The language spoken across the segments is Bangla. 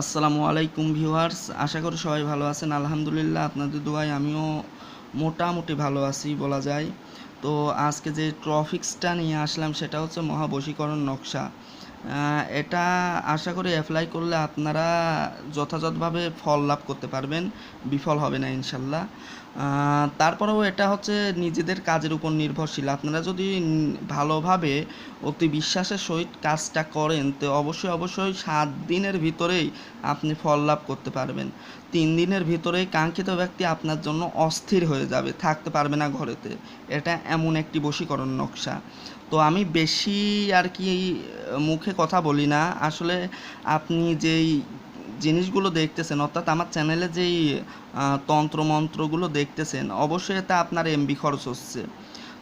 আসসালামু আলাইকুম ভিউয়ার্স, আশা করি সবাই ভালো আছেন। আলহামদুলিল্লাহ, আপনাদের দোয়ায় আমিও মোটামুটি ভালো আছি বলা যায়। তো আজকে যে ট্রফিক্সটা নিয়ে আসলাম, সেটা হচ্ছে মহাবশীকরণ নকশা। এটা আশা করি অ্যাপ্লাই করলে আপনারা যথাযথভাবে ফল লাভ করতে পারবেন, বিফল হবে না ইনশাল্লাহ। তারপরেও এটা হচ্ছে নিজেদের কাজের উপর নির্ভরশীল। আপনারা যদি ভালোভাবে অতি বিশ্বাসের সহিত কাজটা করেন, তো অবশ্যই অবশ্যই সাত দিনের ভিতরেই আপনি ফল লাভ করতে পারবেন। তিন দিনের ভিতরেই কাঙ্ক্ষিত ব্যক্তি আপনার জন্য অস্থির হয়ে যাবে, থাকতে পারবে না ঘরেতে। এটা এমন একটি বশীকরণ নকশা। তো আমি বেশি আর কি মুখে কথা বলি না। আসলে আপনি যেই জিনিসগুলো দেখতেছেন, অর্থাৎ আমার চ্যানেলে যেই তন্ত্রমন্ত্রগুলো দেখতেছেন, অবশ্যই এটা আপনার এমবি খরচ হচ্ছে।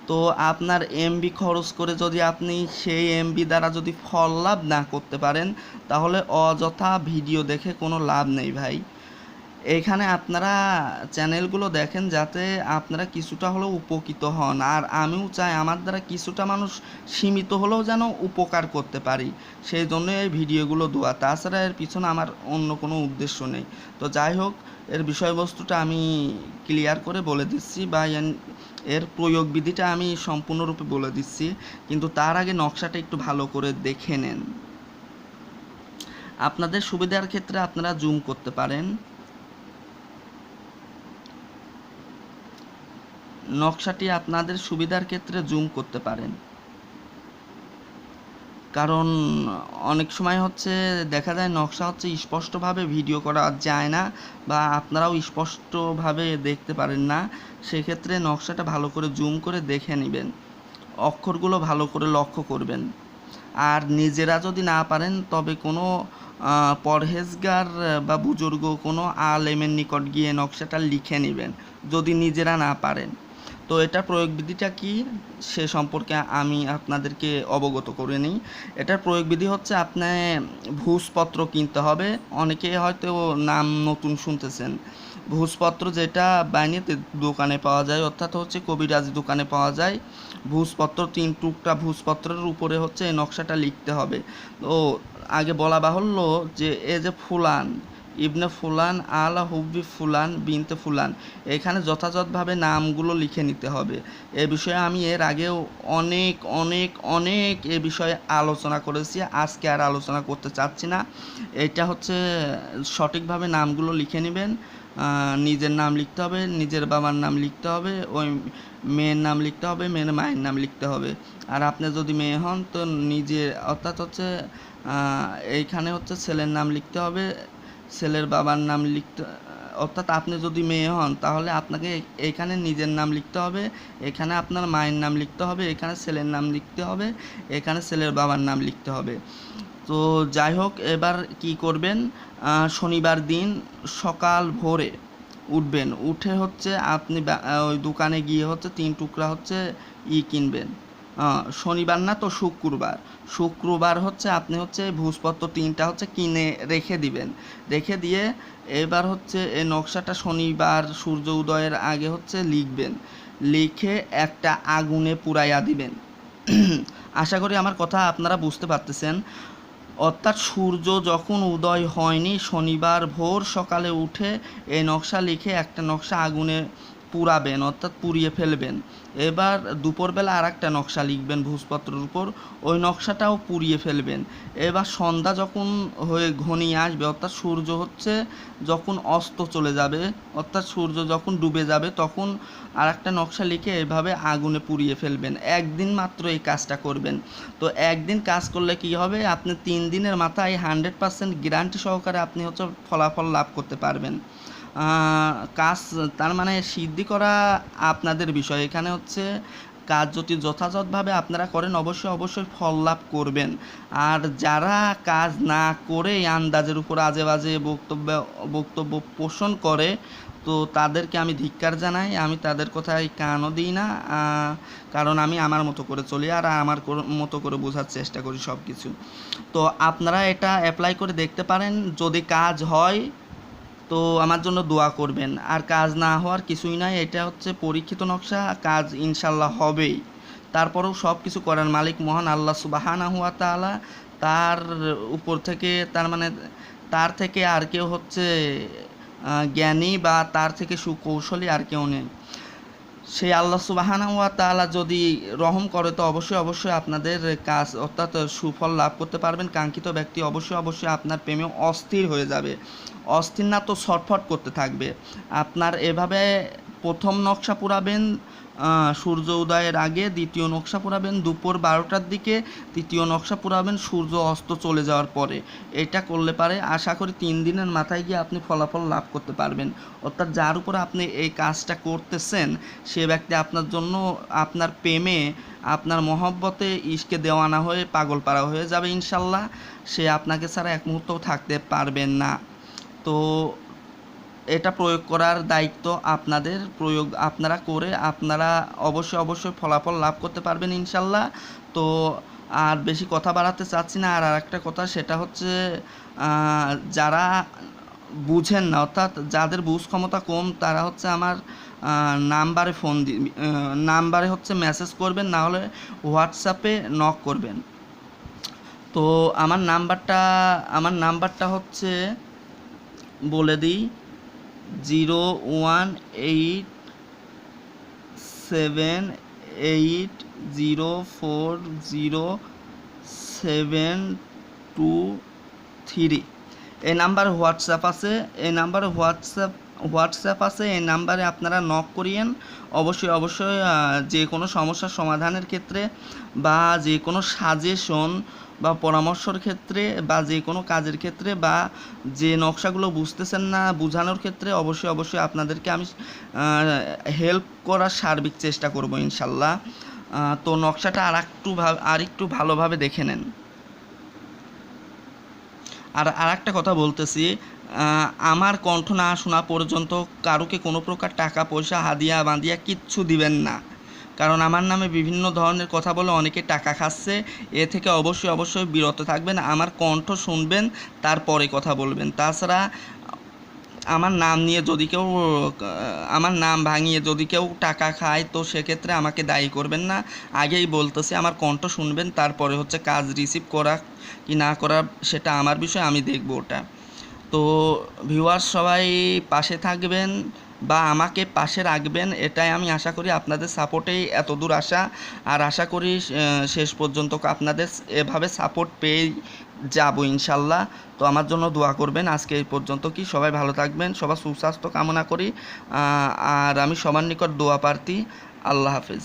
তো আপনার এমবি খরচ করে যদি আপনি সেই এমবি দ্বারা যদি ফল লাভ না করতে পারেন, তাহলে অযথা ভিডিও দেখে কোনো লাভ নেই ভাই। এখানে আপনারা চ্যানেলগুলো দেখেন যাতে আপনারা কিছুটা হলেও উপকৃত হন। আর আমিও চাই আমার দ্বারা কিছুটা মানুষ সীমিত হলেও যেন উপকার করতে পারি। সেই জন্য এই ভিডিওগুলো দেওয়া। তাছাড়া এর পিছনে আমার অন্য কোনো উদ্দেশ্য নেই। তো যাই হোক, এর বিষয়বস্তুটা আমি ক্লিয়ার করে বলে দিচ্ছি বা এর প্রয়োগ বিধিটা আমি সম্পূর্ণরূপে বলে দিচ্ছি। কিন্তু তার আগে নকশাটা একটু ভালো করে দেখে নেন। আপনাদের সুবিধার ক্ষেত্রে আপনারা জুম করতে পারেন। নকশাটি আপনাদের সুবিধার ক্ষেত্রে জুম করতে পারেন। কারণ অনেক সময় হচ্ছে দেখা যায় নকশা হচ্ছে স্পষ্টভাবে ভিডিও করা যায় না বা আপনারাও স্পষ্টভাবে দেখতে পারেন না, সেক্ষেত্রে নকশাটা ভালো করে জুম করে দেখে নেবেন। অক্ষরগুলো ভালো করে লক্ষ্য করবেন। আর নিজেরা যদি না পারেন, তবে কোনো পরহেজগার বা বুজুর্গ কোনো আলেমের নিকট গিয়ে নকশাটা লিখে নেবেন, যদি নিজেরা না পারেন। তো এটা প্রয়োগ বিধিটা কি সে সম্পর্কে আমি আপনাদেরকে অবগত করে নিই। এটার প্রয়োগ বিধি হচ্ছে আপনি ভূষপত্র কিনতে হবে। অনেকে হয়তো নাম নতুন শুনতেছেন। ভূষপত্র যেটা বাইরেতে দোকানে পাওয়া যায়, অর্থাৎ হচ্ছে কবিরাজ দোকানে পাওয়া যায় ভূষপত্র তিন টুকরা ভূষপত্রের উপরে হচ্ছে এই নকশাটা লিখতে হবে। তো আগে বলা বাহুল্য যে এ যে ফুলান ইবনে ফুলান, আলা হুব্বি ফুলান, বিনতে ফুলান। এখানে যথাযথভাবে নামগুলো লিখে নিতে হবে। এ বিষয়ে আমি এর আগেও অনেক অনেক অনেক এ বিষয়ে আলোচনা করেছি। আজকে আর আলোচনা করতে চাচ্ছি না। এটা হচ্ছে সঠিকভাবে নামগুলো লিখে নেবেন। নিজের নাম লিখতে হবে, নিজের বাবার নাম লিখতে হবে, ওই মেয়ের নাম লিখতে হবে, মেয়ের মায়ের নাম লিখতে হবে। আর আপনি যদি মেয়ে হন, তো নিজে, অর্থাৎ হচ্ছে এইখানে হচ্ছে ছেলের নাম লিখতে হবে ছেলের বাবার নাম লিখতে, অর্থাৎ আপনি যদি মেয়ে হন, তাহলে আপনাকে এখানে নিজের নাম লিখতে হবে, এখানে আপনার মায়ের নাম লিখতে হবে, এখানে ছেলের নাম লিখতে হবে, এখানে ছেলের বাবার নাম লিখতে হবে। তো যাই হোক, এবার কি করবেন? শনিবার দিন সকাল ভোরে উঠবেন। উঠে হচ্ছে আপনি ওই দোকানে গিয়ে হচ্ছে তিন টুকরা হচ্ছে ই কিনবেন। শনিবার না তো শুক্রবার। শুক্রবার হচ্ছে আপনি হচ্ছে ভূষপত্র তিনটা হচ্ছে কিনে রেখে দিবেন। রেখে দিয়ে এবার হচ্ছে এই নকশাটা শনিবার সূর্য উদয়ের আগে হচ্ছে লিখবেন। লিখে একটা আগুনে পুরাইয়া দিবেন। আশা করি আমার কথা আপনারা বুঝতে পারতেছেন। অর্থাৎ সূর্য যখন উদয় হয়নি, শনিবার ভোর সকালে উঠে এই নকশা লিখে একটা নকশা আগুনে পুরাবেন, অর্থাৎ পুড়িয়ে ফেলবেন। এবার দুপুরবেলা আর একটা নকশা লিখবেন ভূষপত্রের উপর। ওই নকশাটাও পুড়িয়ে ফেলবেন। এবার সন্ধ্যা যখন হয়ে ঘনিয়ে আসবে, অর্থাৎ সূর্য হচ্ছে যখন অস্ত চলে যাবে, অর্থাৎ সূর্য যখন ডুবে যাবে, তখন আর একটা নকশা লিখে এভাবে আগুনে পুড়িয়ে ফেলবেন। একদিন মাত্র এই কাজটা করবেন। তো একদিন কাজ করলে কি হবে? আপনি তিন দিনের মাথায় হান্ড্রেড পার্সেন্ট গ্যারান্টি সহকারে আপনি হচ্ছে ফলাফল লাভ করতে পারবেন। কাজ, তার মানে সিদ্ধি করা আপনাদের বিষয়। এখানে হচ্ছে কাজ যদি যথাযথভাবে আপনারা করেন, অবশ্যই অবশ্যই ফল লাভ করবেন। আর যারা কাজ না করে আন্দাজের উপর আজে বাজে বক্তব্য বক্তব্য পোষণ করে, তো তাদেরকে আমি ধিক্কার জানাই। আমি তাদের কথায় কানও দিই না কারণ আমি আমার মতো করে চলি আর আমার মতো করে বোঝার চেষ্টা করি সব কিছু তো আপনারা এটা অ্যাপ্লাই করে দেখতে পারেন। যদি কাজ হয় তো আমার জন্য দোয়া করবেন। আর কাজ না হওয়ার কিছুই নাই, এটা হচ্ছে পরীক্ষিত নকশা, কাজ ইনশাল্লাহ হবেই। তারপরেও সব কিছু করার মালিক মহান আল্লাহ সুবাহানা হুয়া তালা তার উপর থেকে, তার মানে তার থেকে আর কেউ হচ্ছে জ্ঞানী বা তার থেকে সুকৌশলী আর কেউ নেই। সেই আল্লাহ সুবাহানা যদি রহম করে, তো অবশ্যই অবশ্যই আপনাদের কাজ অর্থাৎ সুফল লাভ করতে পারবেন। কাঙ্ক্ষিত ব্যক্তি অবশ্যই অবশ্যই আপনার প্রেমে অস্থির হয়ে যাবে। অস্থির না, তো ছটফট করতে থাকবে। আপনার এভাবে প্রথম নকশা পুরাবেন সূর্য উদয়ের আগে দ্বিতীয় নকশা পুরাবেন, দুপুর বারোটার দিকে তৃতীয় নকশা পুরাবেন, সূর্য অস্ত চলে যাওয়ার পরে। এটা করলে পারে আশা করি তিন দিনের মাথায় গিয়ে আপনি ফলাফল লাভ করতে পারবেন। অর্থাৎ যার উপরে আপনি এই কাজটা করতেছেন, সে ব্যক্তি আপনার জন্য আপনার প্রেমে, আপনার মহব্বতে ইশকে দেওয়ানা হয়ে পাগল পাড়া হয়ে যাবে ইনশাল্লাহ। সে আপনাকে ছাড়া এক মুহূর্তও থাকতে পারবেন না। তো এটা প্রয়োগ করার দায়িত্ব আপনাদের, প্রয়োগ আপনারা করে আপনারা অবশ্যই অবশ্যই ফলাফল লাভ করতে পারবেন ইনশাল্লাহ। তো আর বেশি কথা বাড়াতে চাচ্ছি না, আর আরেকটা কথা সেটা হচ্ছে যারা বুঝেন না, অর্থাৎ যাদের বুঝ ক্ষমতা কম, তারা হচ্ছে আমার নাম্বারে ফোন দি নাম্বারে হচ্ছে মেসেজ করবেন, না হলে হোয়াটসঅ্যাপে নক করবেন। তো আমার নাম্বারটা আমার নাম্বারটা হচ্ছে, বলে দিই zero one eight seven eight zero four zero seven two three. এই নাম্বার হোয়াটসঅ্যাপ আছে। এই নাম্বার হোয়াটসঅ্যাপ হোয়াটসঅ্যাপ আছে, এই নাম্বারে আপনারা নক করিয়েন। অবশ্যই অবশ্যই যে কোনো সমস্যার সমাধানের ক্ষেত্রে বা যে কোনো সাজেশন বা পরামর্শর ক্ষেত্রে বা যে কোনো কাজের ক্ষেত্রে বা যে নকশাগুলো বুঝতেছেন না বোঝানোর ক্ষেত্রে অবশ্যই অবশ্যই আপনাদেরকে আমি হেল্প করার সার্বিক চেষ্টা করব ইনশাল্লাহ। তো নকশাটা আর একটু আর একটু ভালোভাবে দেখে নেন। আর আর একটা কথা বলতেছি আমার কণ্ঠ না শোনা পর্যন্ত কারোকে কোনো প্রকার টাকা, পয়সা, হাদিয়া বাঁধিয়া কিচ্ছু দিবেন না। কারণ আমার নামে বিভিন্ন ধরনের কথা বলে অনেকে টাকা খাচ্ছে, এ থেকে অবশ্যই অবশ্যই বিরত থাকবেন, আমার কণ্ঠ শুনবেন, তারপরে কথা বলবেন। তাছাড়া আমার নাম নিয়ে যদি কেউ, আমার নাম ভাঙিয়ে যদি কেউ টাকা খায়, তো সেক্ষেত্রে আমাকে দায়ী করবেন না। আগেই বলতেছি, আমার কণ্ঠ শুনবেন, তারপরে হচ্ছে কাজ রিসিভ করা কি না করা, সেটা আমার বিষয়, আমি দেখব ওটা। তো ভিউয়ার্স সবাই পাশে থাকবেন বা আমাকে পাশে রাখবেন, এটাই আমি আশা করি আপনাদের সাপোর্টেই এত দূর আসা আর আশা করি শেষ পর্যন্ত আপনাদের এভাবে সাপোর্ট পেয়ে যাব ইনশাল্লাহ। তো আমার জন্য দোয়া করবেন, আজকে এই পর্যন্ত কি? সবাই ভালো থাকবেন, সবার সুস্বাস্থ্য কামনা করি। আর আমি সবার নিকট দোয়া প্রার্থী। আল্লাহ হাফেজ।